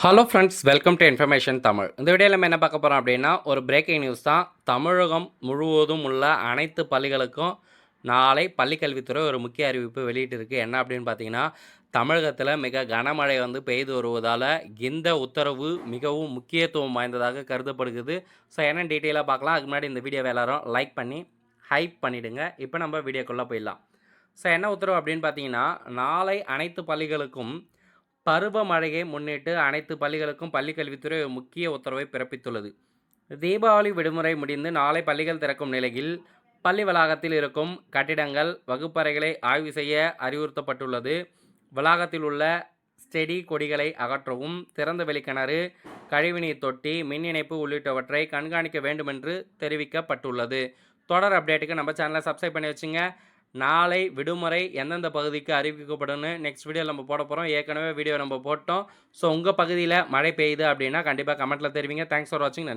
Hello friends welcome to information Tamil இந்த வீடியோவில் நம்ம என்ன பார்க்க போகிறோம் அப்படின்னா ஒரு பிரேக்கிங் நியூஸ் தான். தமிழகம் முழுவதும் உள்ள அனைத்து பள்ளிகளுக்கும் நாளை பள்ளிக்கல்வித்துறை ஒரு முக்கிய அறிவிப்பு வெளியிட்டிருக்கு. என்ன அப்படின்னு பார்த்தீங்கன்னா தமிழகத்தில் மிக கனமழை வந்து பெய்து வருவதால் இந்த உத்தரவு மிகவும் முக்கியத்துவம் வாய்ந்ததாக கருதப்படுகிறது. ஸோ என்னென்னு டீட்டெயிலாக பார்க்கலாம். அதுக்கு முன்னாடி இந்த வீடியோவை எல்லாரும் லைக் பண்ணி ஹைப் பண்ணிவிடுங்க இப்போ நம்ம வீடியோக்குள்ளே போயிடலாம். ஸோ என்ன உத்தரவு அப்படின்னு பார்த்தீங்கன்னா நாளை அனைத்து பள்ளிகளுக்கும் பருவமழையை முன்னிட்டு அனைத்து பள்ளிகளுக்கும் பள்ளிக்கல்வித்துறை முக்கிய உத்தரவை பிறப்பித்துள்ளது. தீபாவளி விடுமுறை முடிந்து நாளை பள்ளிகள் திறக்கும் நிலையில் பள்ளி வளாகத்தில் இருக்கும் கட்டிடங்கள் வகுப்பறைகளை ஆய்வு செய்ய அறிவுறுத்தப்பட்டுள்ளது. வளாகத்தில் உள்ள செடி கொடிகளை அகற்றவும் திறந்த வெளிக்கிணறு கழிவுநீர் தொட்டி மின் இணைப்பு உள்ளிட்டவற்றை கண்காணிக்க வேண்டுமென்று தெரிவிக்கப்பட்டுள்ளது. தொடர் அப்டேட்டுக்கு நம்ம சேனலை சப்ஸ்கிரைப் பண்ணி வச்சுங்க. நாளை விடுமுறை எந்தெந்த பகுதிக்கு அறிவிக்கப்படும்னு நெக்ஸ்ட் வீடியோ நம்ம போட போகிறோம் ஏற்கனவே வீடியோ நம்ம போட்டோம். ஸோ உங்கள் பகுதியில் மழை பெய்யுது அப்படின்னா கண்டிப்பாக கமெண்ட்டில் தெரிவிங்க. தேங்க்ஸ் ஃபார் வாட்சிங்